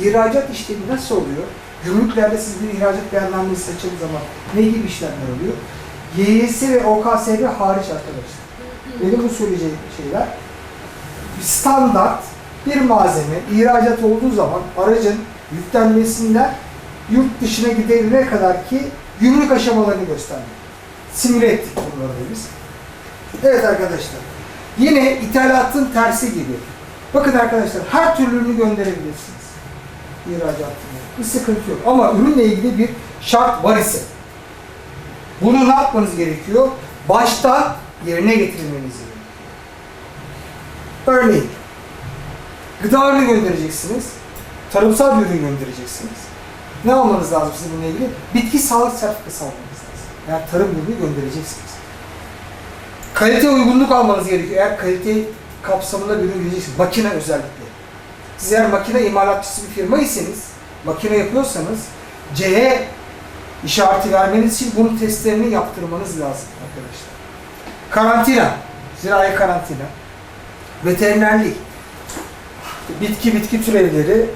ihracat işlemi nasıl oluyor? Gümrüklerde siz bir ihracat beyannamesi seçtiğiniz zaman ne gibi işlemler oluyor? YYS ve OKSB hariç arkadaşlar. Benim bu söyleyeceğim şeyler standart bir malzeme ihracat olduğu zaman aracın yüklenmesinden yurt dışına gidebilene kadar ki gümrük aşamalarını göstermek. Simüle ettik bunları biz. Evet arkadaşlar. Yine ithalatın tersi gibi. Bakın arkadaşlar her türlü ürünü gönderebilirsiniz. İhracatını. Bir sıkıntı yok. Ama ürünle ilgili bir şart var ise bunu ne yapmanız gerekiyor? Baştan yerine getirmeniz gerekiyor. Örneğin gıda ürünü göndereceksiniz. Tarımsal bir ürün göndereceksiniz. Ne almanız lazım sizin bununla ilgili? Bitki sağlık sertifikası almanız lazım. Eğer tarım ürünü göndereceksiniz. Kalite uygunluk almanız gerekiyor. Eğer kalite kapsamında bir ürün göndereceksiniz. Makine özellikle. Siz eğer makine imalatçısı bir firma iseniz, makine yapıyorsanız CE işareti vermeniz için bunun testlerini yaptırmanız lazım arkadaşlar. Karantina, zirai karantina, veterinerlik, bitki bitki türevleri,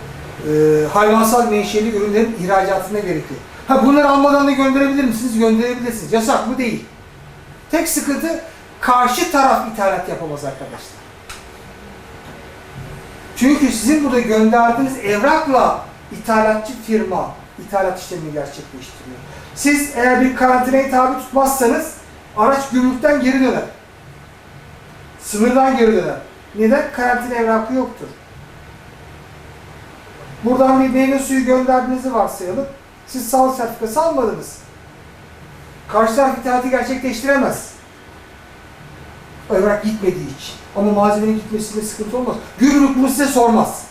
e, hayvansal menşeli ürünlerin ihracatına gerekiyor. Ha bunları almadan da gönderebilir misiniz? Gönderebilirsiniz. Yasak mı? Değil. Tek sıkıntı karşı taraf ithalat yapamaz arkadaşlar. Çünkü sizin burada gönderdiğiniz evrakla ithalatçı firma ithalat işlemini gerçekleştiriyor. Siz eğer bir karantinaya tabi tutmazsanız araç gümrükten geri döner. Sınırdan geri döner. Neden? Karantina evrakı yoktur. Buradan bir meyve suyu gönderdiğinizi varsayalım. Siz sağlık sertifikası almadınız. Karşı taraf ithalatı gerçekleştiremez. O evrak gitmediği için. Ama malzemenin gitmesinde sıkıntı olmaz. Gümrük bunu size sormaz.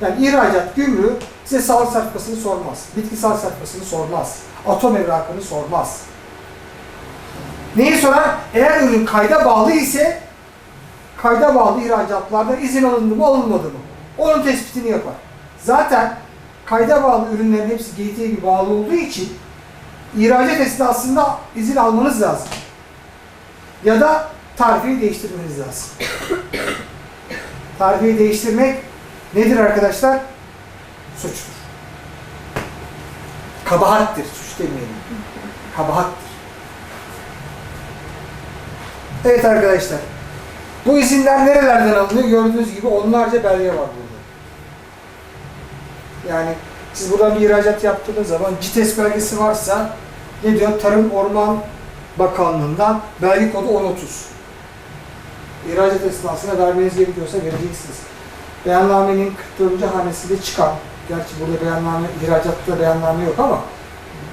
Yani ihracat gümrüğü size sağlık sertifikasını sormaz. Bitkisel sertifikasını sormaz. Atom evrakını sormaz. Neyi sorar? Eğer ürün kayda bağlı ise kayda bağlı ihracatlarda izin alındı mı alınmadı mı? Onun tespitini yapar. Zaten kayda bağlı ürünlerin hepsi GT'ye bağlı olduğu için ihracat esnasında izin almanız lazım. Ya da tarifeyi değiştirmeniz lazım. tarifeyi değiştirmek nedir arkadaşlar? Suçtur. Kabahattir. Suç demeyelim. Kabahattir. Evet arkadaşlar. Bu izinler nerelerden alınıyor? Gördüğünüz gibi onlarca belge var burada. Yani siz buradan bir ihracat yaptığınız zaman CITES belgesi varsa ne diyor? Tarım Orman Bakanlığı'ndan belge kodu 1030. İhracat esnasında vermeniz gerekiyorsa vereceksiniz. Beyannamenin 44. hanesinde çıkan, gerçi burada beyanname, ihracatta beyanname yok ama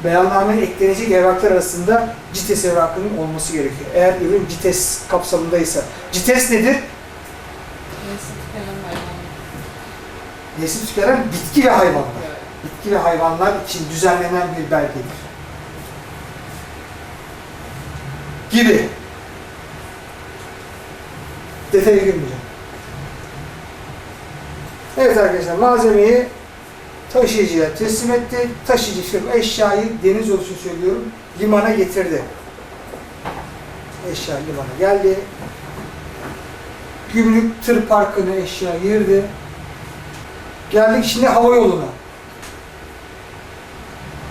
beyannamenin eklenecek evraklar arasında CITES evrakının olması gerekiyor. Eğer ürün CITES kapsamındaysa. CITES nedir? Nesli tükenen bitki ve hayvanlar. Evet. Bitki ve hayvanlar için düzenlenen bir belgedir. Gibi. Detaya girmeyeceğim. Evet arkadaşlar malzemeyi taşıyıcıya teslim etti. Taşıyıcı firma eşyayı deniz yolu söylüyorum limana getirdi. Eşya limana geldi. Gümrük tır parkına eşya girdi. Geldik şimdi hava yoluna.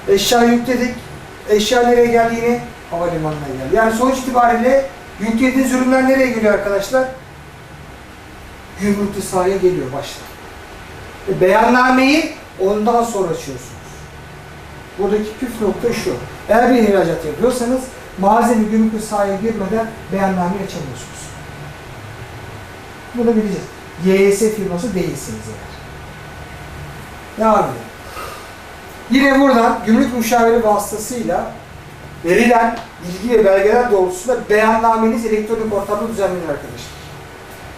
Eşya yükledik. Eşya nereye geldi yine? Havalimanına geldi. Yani sonuç itibariyle yüklediğiniz ürünler nereye geliyor arkadaşlar? Gümrüklü sahaya geliyor başta. E, beyannameyi ondan sonra açıyorsunuz. Buradaki püf nokta şu. Eğer bir ihracat yapıyorsanız malzeme gümrüklü sahaya girmeden beyannameyi açamıyorsunuz. Bunu bileceğiz. YS firması değilsiniz eğer. Devam edelim. Yine buradan gümrük müşaviri vasıtasıyla verilen bilgi ve belgeler doğrultusunda beyannameniz elektronik ortamda düzenlenir arkadaşlar.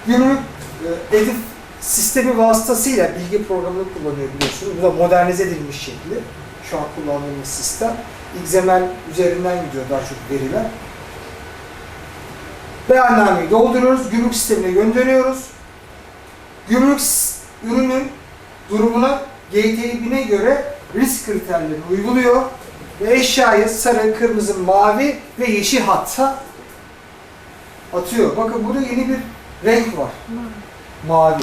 Gümrük e, edit sistemi vasıtasıyla bilgi programını kullanıyor biliyorsunuz. Bu da modernize edilmiş şekli. Şu an kullandığımız sistem. XML üzerinden gidiyor daha çok veriler. Beyannameyi dolduruyoruz, gümrük sistemine gönderiyoruz. Gümrük ürünün durumuna GTİB'ine göre risk kriterlerini uyguluyor ve eşyayı sarı, kırmızı, mavi ve yeşil hatta atıyor. Bakın burada yeni bir renk var. Mavi.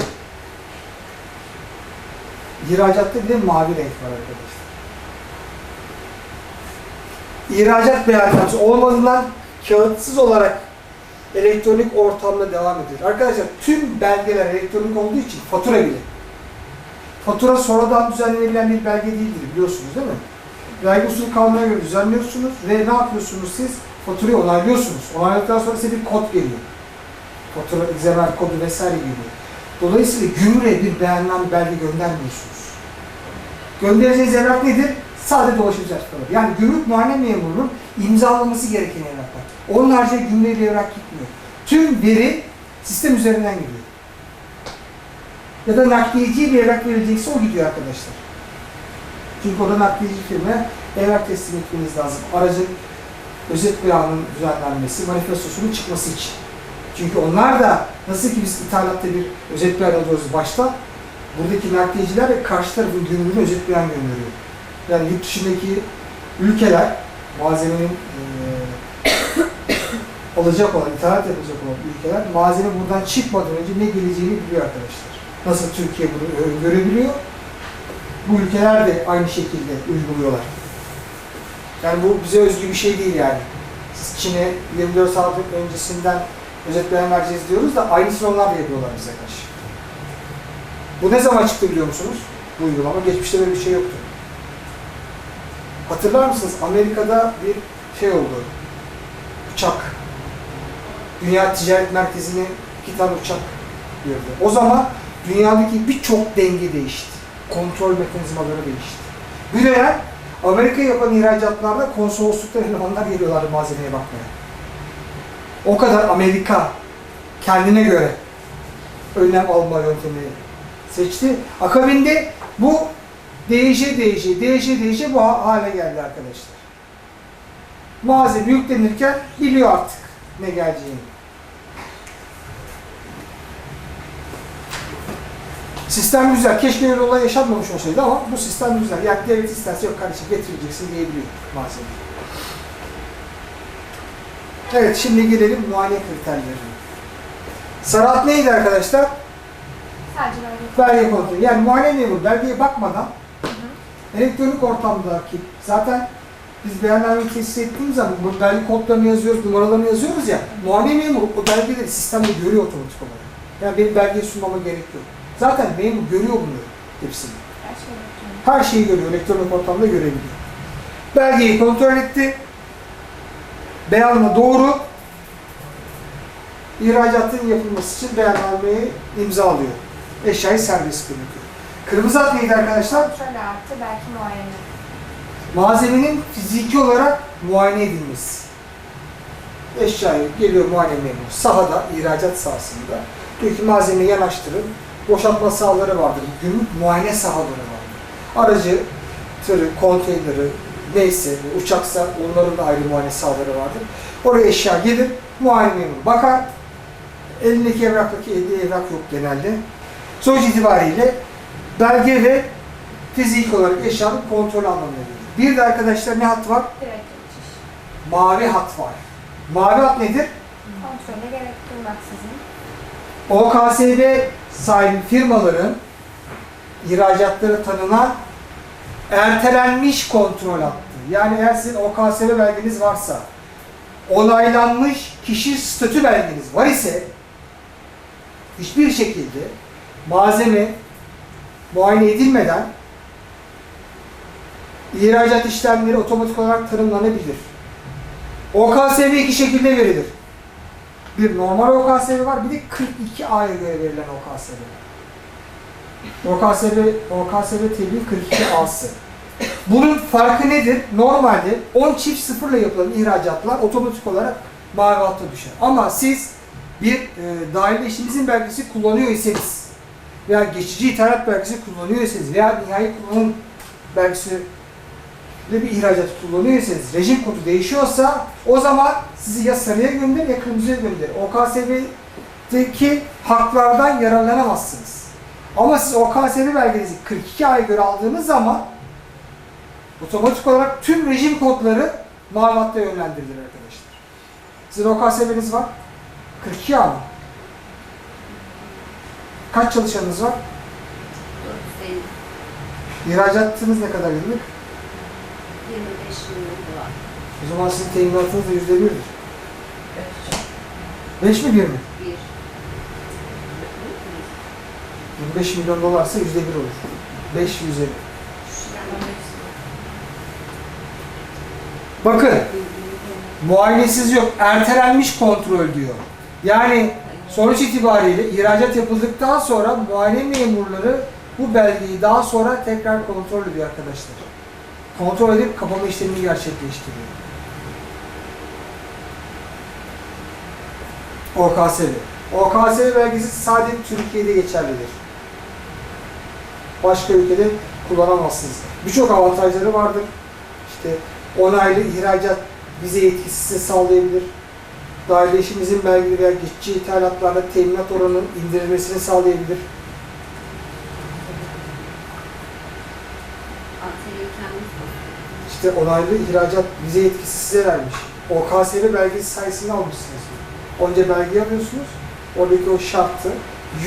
İhracatta bir de mavi renk var arkadaşlar. İhracat beyanatnamesi olmadığından kağıtsız olarak elektronik ortamda devam ediyor. Arkadaşlar tüm belgeler elektronik olduğu için fatura bile. Fatura sonradan düzenlenebilen bir belge değildir biliyorsunuz değil mi? Vergi usulü kanununa göre düzenliyorsunuz ve ne yapıyorsunuz siz? Faturayı onaylıyorsunuz. Onayladıktan sonra size bir kod geliyor. Fatura, XML kodu vesaire geliyor. Dolayısıyla gümrüğe bir beyanname belge göndermiyorsunuz. Göndereceğiniz evrak nedir? Sade dolaşım sertifikaları. Yani gümrük muayene memurunun imzalaması gereken evraklar. Onun haricinde gümrüğe bir evrak gitmiyor. Tüm veri sistem üzerinden gidiyor. Ya da nakliyeciye bir evrak verilecekse o gidiyor arkadaşlar. Çünkü o da nakliyeci firma evrak teslim etmeniz lazım. Aracın özet beyanının düzenlenmesi, manifestosunun çıkması için. Çünkü onlar da nasıl ki biz ithalatta bir özet beyan alıyoruz başta, buradaki nakliyeciler de karşı tarafın gümrüğüne özet beyan gönderiyor. Yani yurt dışındaki ülkeler malzemenin eee alacak olan, ithalat yapacak olan ülkeler malzeme buradan çıkmadan önce ne geleceğini biliyor arkadaşlar. Nasıl Türkiye bunu öngörebiliyor, bu ülkeler de aynı şekilde uyguluyorlar. Yani bu bize özgü bir şey değil yani. Siz Çin'e 24 saat öncesinden özet beyan vereceğiz diyoruz da aynısını onlar da yapıyorlar bize karşı. Bu ne zaman çıktı biliyor musunuz? Bu uygulama. Geçmişte böyle bir şey yoktu. Hatırlar mısınız? Amerika'da bir şey oldu. Uçak. Dünya Ticaret Merkezi'ne iki tane uçak gördü. O zaman dünyadaki birçok denge değişti. Kontrol mekanizmaları değişti. Güleyen Amerika yapan ihracatlarda konsolosluktan elemanlar geliyorlardı malzemeye bakmaya. O kadar Amerika kendine göre önlem alma yöntemi seçti. Akabinde bu değişe değişe, değişe değişe bu ha- hale geldi arkadaşlar. Malzeme yüklenirken biliyor artık ne geleceğini. Sistem güzel. Keşke öyle olay yaşanmamış olsaydı ama bu sistem güzel. Yani devlet isterse yok kardeşim getireceksin diyebiliyor malzeme. Evet şimdi gelelim muayene kriterlerine. Sarat neydi arkadaşlar? Sadece kontrolü. Yani muayene memuru belgeye bakmadan elektronik ortamdaki zaten biz beyannameyi tesis ettiğimiz zaman bu belge kodlarını yazıyoruz, numaralarını yazıyoruz ya. Muayene memuru o belgeleri sistemde görüyor otomatik olarak. Yani benim belgeyi sunmama gerek yok. Zaten memur görüyor bunları hepsini. Her şeyi görüyor, elektronik ortamda görebiliyor. Belgeyi kontrol etti. Beyanla doğru. İhracatın yapılması için beyannameyi imzalıyor. Eşyayı serbest bırakıyor. Kırmızı hat neydi arkadaşlar? Kontrol artı belki muayene. Malzemenin fiziki olarak muayene edilmesi. Eşyayı geliyor muayene memuru sahada, ihracat sahasında. Diyor ki malzemeyi yanaştırın. Boşaltma sahaları vardır. Gümrük muayene sahaları vardır. Aracı, tırı, konteyneri, neyse uçaksa onların da ayrı muayene sahaları vardır. Oraya eşya gelir, muayene memuru bakar. Elindeki evraktaki elde evrak yok genelde. Sonuç itibariyle belge ve fizik olarak eşyanın kontrol anlamına gelir. Bir de arkadaşlar ne hat var? Direkt geçiş. Mavi hat var. Mavi hat nedir? Kontrole gerek duymaksızın. OKSB sahibi firmaların ihracatları tanınan ertelenmiş kontrol hattı. Yani eğer sizin OKSB belgeniz varsa, onaylanmış kişi statü belgeniz var ise hiçbir şekilde malzeme muayene edilmeden ihracat işlemleri otomatik olarak tanımlanabilir. OKSB iki şekilde verilir. Bir normal OKSV var, bir de 42A'ya göre verilen OKSV var. OKSV, OKSV tebliğ 42A'sı. Bunun farkı nedir? Normalde 10 çift sıfırla yapılan ihracatlar otomatik olarak mavi hatta düşer. Ama siz bir e, dahil işinizin belgesi kullanıyor iseniz veya geçici ithalat belgesi kullanıyor iseniz veya nihai kullanım belgesi ve bir ihracat kullanıyorsanız, rejim kodu değişiyorsa o zaman sizi ya sarıya gönderir ya kırmızıya gönderir. OKSV'deki haklardan yararlanamazsınız. Ama siz OKSV belgenizi 42 aya göre aldığınız zaman otomatik olarak tüm rejim kodları mavi hatta yönlendirilir arkadaşlar. Sizin OKSV'niz var. 42 A mı? Kaç çalışanınız var? İhracatınız ne kadar yıllık? 25 milyon dolar. O zaman sizin teminatınız da yüzde birdir. Evet. 5 mi 1 mi? Bir. 25 milyon dolarsa yüzde bir olur. 5 yüzde. Bakın muayenesiz yok. Ertelenmiş kontrol diyor. Yani sonuç itibariyle ihracat yapıldıktan sonra muayene memurları bu belgeyi daha sonra tekrar kontrol ediyor arkadaşlar. Kontrol edip kapama işlemini gerçekleştiriyor. OKSB. OKSB belgesi sadece Türkiye'de geçerlidir. Başka ülkede kullanamazsınız. Birçok avantajları vardır. İşte onaylı ihracat vize yetkisi size sağlayabilir. Dahilleşim izin belgeleri veya geçici ithalatlarla teminat oranının indirilmesini sağlayabilir. İşte onaylı ihracat vize yetkisi size vermiş. OKSB belgesi sayesinde almışsınız. Önce belge alıyorsunuz. Oradaki o şartı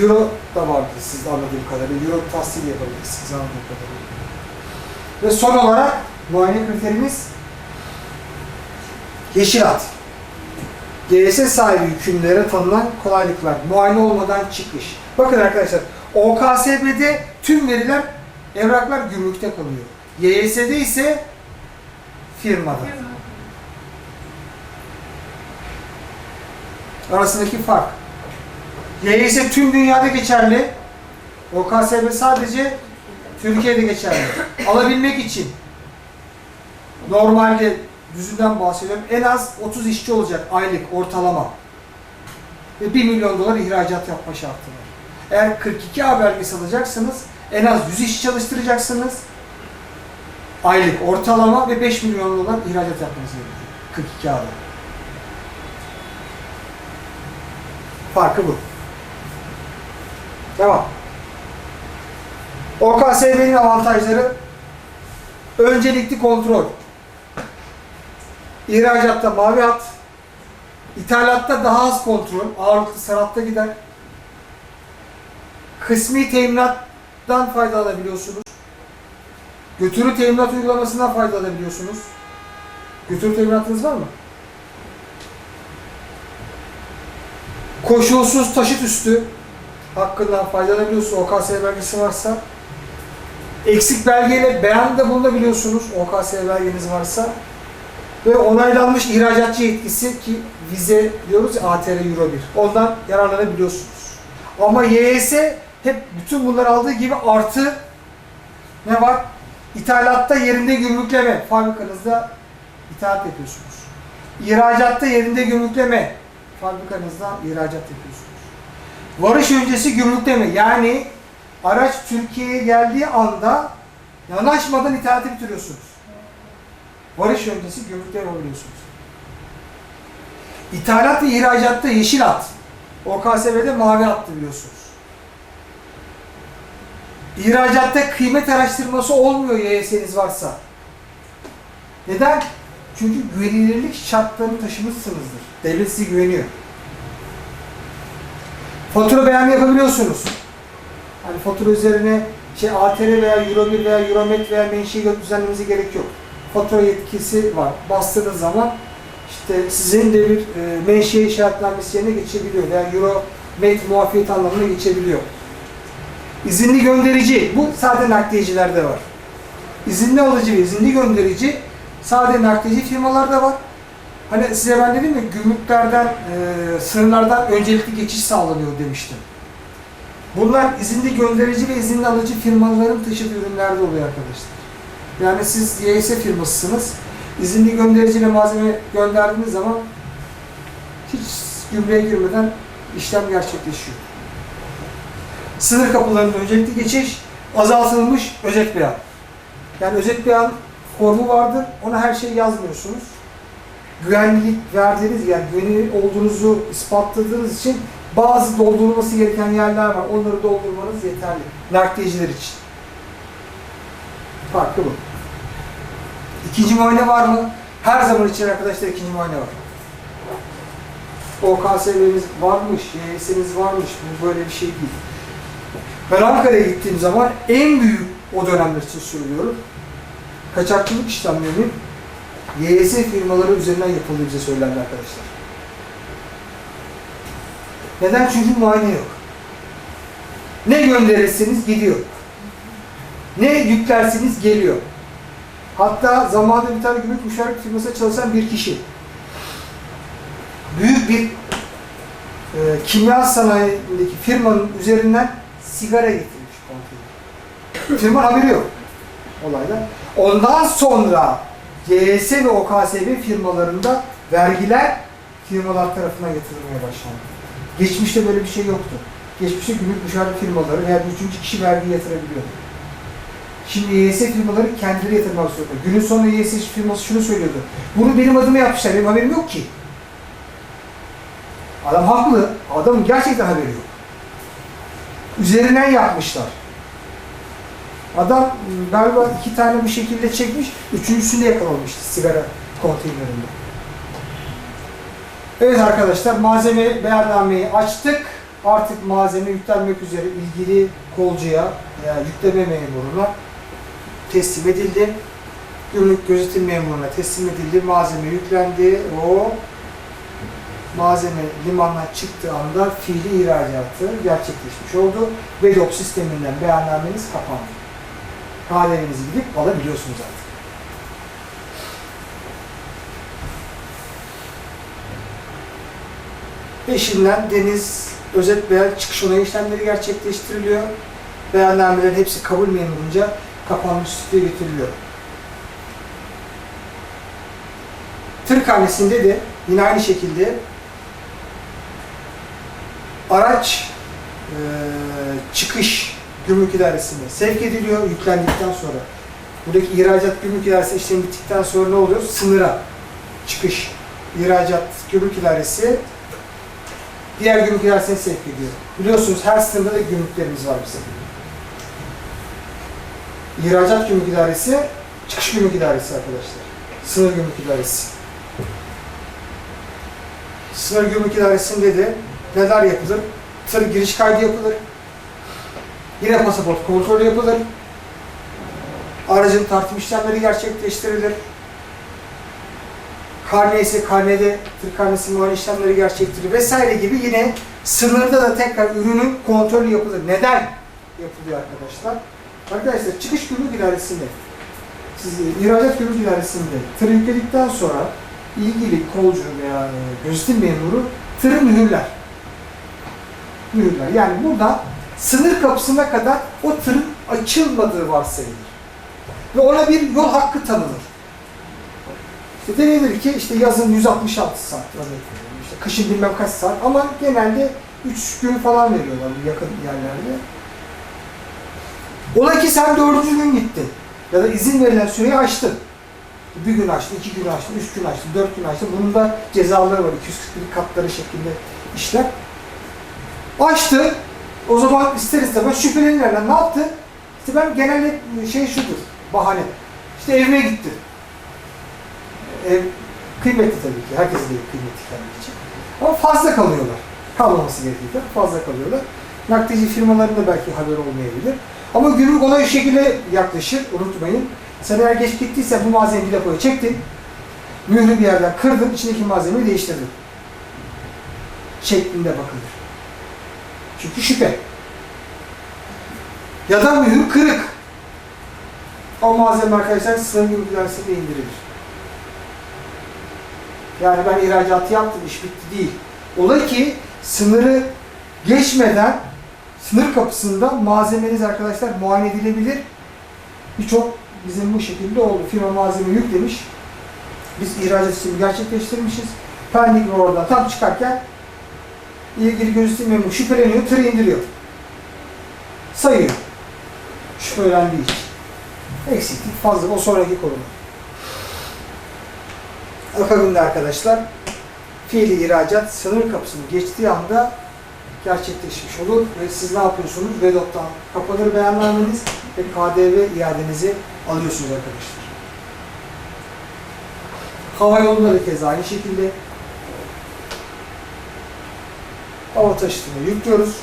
Euro da vardı sizde anladığım kadarıyla. Euro tahsil yapabilirsiniz anladığım kadarıyla. Ve son olarak muayene kriterimiz yeşil at. GS sahibi hükümlere tanınan kolaylıklar. Muayene olmadan çıkış. Bakın arkadaşlar OKSB'de tüm veriler, evraklar gümrükte kalıyor. YS'de ise firmada. Arasındaki fark. YS tüm dünyada geçerli. OKSB sadece Türkiye'de geçerli. Alabilmek için normalde düzünden bahsediyorum. En az 30 işçi olacak aylık ortalama. Ve 1 milyon dolar ihracat yapma şartı var. Eğer 42A belgesi alacaksanız en az 100 işçi çalıştıracaksınız. Aylık ortalama ve 5 milyon dolar ihracat yapmanız gerekiyor. 42A'da. Farkı bu. Devam. OKSB'nin avantajları öncelikli kontrol. İhracatta mavi hat, ithalatta daha az kontrol, ağırlıklı sanatta gider. Kısmi teminattan faydalanabiliyorsunuz. Götürü teminat uygulamasından faydalanabiliyorsunuz. Götürü teminatınız var mı? Koşulsuz taşıt üstü hakkından faydalanabiliyorsunuz. OKS belgesi varsa. Eksik belgeyle beyanda bulunabiliyorsunuz. OKS belgeniz varsa. Ve onaylanmış ihracatçı yetkisi ki vize diyoruz ya ATR Euro 1. Ondan yararlanabiliyorsunuz. Ama YS hep bütün bunları aldığı gibi artı ne var? İthalatta yerinde gümrükleme. Fabrikanızda ithalat yapıyorsunuz. İhracatta yerinde gümrükleme. Fabrikanızda ihracat yapıyorsunuz. Varış öncesi gümrükleme. Yani araç Türkiye'ye geldiği anda yanaşmadan ithalatı bitiriyorsunuz. Varış öncesi gümrükleme oluyorsunuz. İthalat ve ihracatta yeşil at. OKSB'de mavi attı biliyorsunuz. İhracatta kıymet araştırması olmuyor YS'niz varsa. Neden? Çünkü güvenilirlik şartlarını taşımışsınızdır. Devlet size güveniyor. Fatura beyanı yapabiliyorsunuz. Hani fatura üzerine şey ATR veya Euro 1 veya Euromet veya menşei düzenlemenize gerek yok. Fatura yetkisi var. Bastığınız zaman işte sizin de bir e, menşei işaretlenmesi yerine geçebiliyor veya Euro Met muafiyet anlamına geçebiliyor. İzinli gönderici, bu sadece nakliyecilerde var. İzinli alıcı ve izinli gönderici sadece nakliyeci firmalarda var. Hani size ben dedim ya gümrüklerden, e, sınırlardan öncelikli geçiş sağlanıyor demiştim. Bunlar izinli gönderici ve izinli alıcı firmaların taşıdığı ürünlerde oluyor arkadaşlar. Yani siz YS firmasısınız. İzinli göndericiyle malzeme gönderdiğiniz zaman hiç gümrüğe girmeden işlem gerçekleşiyor. Sınır kapılarında öncelikli geçiş, azaltılmış özet beyan. Yani özet beyan formu vardır, ona her şeyi yazmıyorsunuz. Güvenlik verdiğiniz, yani güvenilir olduğunuzu ispatladığınız için bazı doldurulması gereken yerler var. Onları doldurmanız yeterli. Nakliyeciler için. Farkı bu. İkinci muayene var mı? Her zaman için arkadaşlar ikinci muayene var. OKSV'miz varmış, YS'miz varmış. Bu böyle bir şey değil. Ben Ankara'ya gittiğim zaman en büyük o dönemler için söylüyorum. Kaçakçılık işlemlerinin YS firmaları üzerinden yapıldığı bize söylendi arkadaşlar. Neden? Çünkü muayene yok. Ne gönderirseniz gidiyor. Ne yüklerseniz geliyor. Hatta zamanında bir tane gümrük müşavir firmasında çalışan bir kişi büyük bir e, kimya sanayindeki firmanın üzerinden sigara getirmiş konteyner. Firma haberi yok olaydan. Ondan sonra GS ve OKSB firmalarında vergiler firmalar tarafından yatırılmaya başlandı. Geçmişte böyle bir şey yoktu. Geçmişte gümrük müşavir firmaları veya üçüncü kişi vergi yatırabiliyordu. Şimdi YS firmaları kendileri yatırmak zorunda. Günün sonunda YS firması şunu söylüyordu. Bunu benim adıma yapmışlar. Benim haberim yok ki. Adam haklı. Adamın gerçekten haberi yok. Üzerinden yapmışlar. Adam galiba iki tane bu şekilde çekmiş. Üçüncüsünde yakalamıştı sigara konteynerinde. Evet arkadaşlar malzeme beyannameyi açtık. Artık malzeme yüklenmek üzere ilgili kolcuya veya yükleme memuruna teslim edildi. Gümrük gözetim memuruna teslim edildi. Malzeme yüklendi. O malzeme limandan çıktığı anda fiili ihracatı gerçekleşmiş oldu. VEDOP sisteminden beyannameniz kapandı. KDV'nizi gidip alabiliyorsunuz artık. Peşinden deniz, özet beyan, çıkış onayı işlemleri gerçekleştiriliyor. Beyannamelerin hepsi kabul memurunca kapanmış sütüye getiriliyor. Tırkhanesinde de yine aynı şekilde araç e, çıkış gümrük idaresine sevk ediliyor yüklendikten sonra. Buradaki ihracat gümrük idaresi işlemi bittikten sonra ne oluyor? Sınıra çıkış ihracat gümrük idaresi diğer gümrük idaresine sevk ediyor. Biliyorsunuz her sınırda da gümrüklerimiz var bizim. İhracat gümrük idaresi, çıkış gümrük idaresi arkadaşlar. Sınır gümrük idaresi. Sınır gümrük idaresinde de neler yapılır? Tır giriş kaydı yapılır. Yine pasaport kontrolü yapılır. Aracın tartım işlemleri gerçekleştirilir. Karne ise karnede tır karnesi muayene işlemleri gerçekleştirilir vesaire gibi yine sınırda da tekrar ürünün kontrolü yapılır. Neden yapılıyor arkadaşlar? Arkadaşlar çıkış gümrük idaresinde siz ihracat gümrük idaresinde tır yükledikten sonra ilgili kolcu veya e, gözetim memuru tırı mühürler. Mühürler. Yani burada sınır kapısına kadar o tırın açılmadığı varsayılır. Ve ona bir yol hakkı tanınır. İşte denilir ki işte yazın 166 saat örnek. İşte kışın bilmem kaç saat ama genelde 3 gün falan veriyorlar bu yakın yerlerde. Ola ki sen dördüncü gün gittin. Ya da izin verilen süreyi aştın. Bir gün açtın, iki gün açtın, üç gün açtın, dört gün açtın. Bunun da cezaları var. 241 katları şeklinde işler. Açtı. O zaman ister istemez şüphelenirler. Ne yaptı? İşte ben genelde şey şudur, bahane. İşte evime gitti. Ev kıymetli tabii ki. Herkesin evi kıymetli kendi için. Ama fazla kalıyorlar. Kalmaması gerekirken fazla kalıyorlar. Naklici firmaların da belki haber olmayabilir. Ama gümrük bir şekilde yaklaşır. Unutmayın. Sen eğer geç gittiyse bu malzemeyi bir depoya çektin. Mührü bir yerden kırdın, içindeki malzemeyi değiştirdin. Şeklinde bakılır. Çünkü şüphe. Ya da mühür kırık. O malzeme arkadaşlar sınır idaresinde indirilir. Yani ben ihracatı yaptım, iş bitti değil. Ola ki sınırı geçmeden sınır kapısında malzemeniz arkadaşlar muayene edilebilir. Birçok bizim bu şekilde oldu. Firma malzeme yüklemiş. Biz ihracat işlemi gerçekleştirmişiz. Pendik ve oradan tam çıkarken ilgili gözetim memuru şüpheleniyor, tırı indiriyor. Sayıyor. Şüphelendiği için. Eksiklik fazla. O sonraki konu. Akabinde arkadaşlar fiili ihracat sınır kapısını geçtiği anda gerçekleşmiş olur ve siz ne yapıyorsunuz? VEDOP'tan kapanır beyannameniz ve KDV iadenizi alıyorsunuz arkadaşlar. Hava da keza aynı şekilde hava taşıtını yüklüyoruz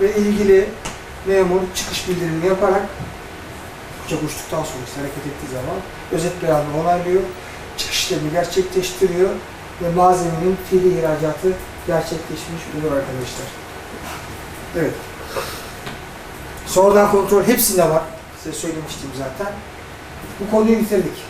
ve ilgili memur çıkış bildirimi yaparak uçak uçtuktan sonra hareket ettiği zaman özet beyanını onaylıyor, çıkış işlemini gerçekleştiriyor ve malzemenin fiili ihracatı gerçekleşmiş olur arkadaşlar. Evet. Sonradan kontrol hepsinde var. Size söylemiştim zaten. Bu konuyu bitirdik.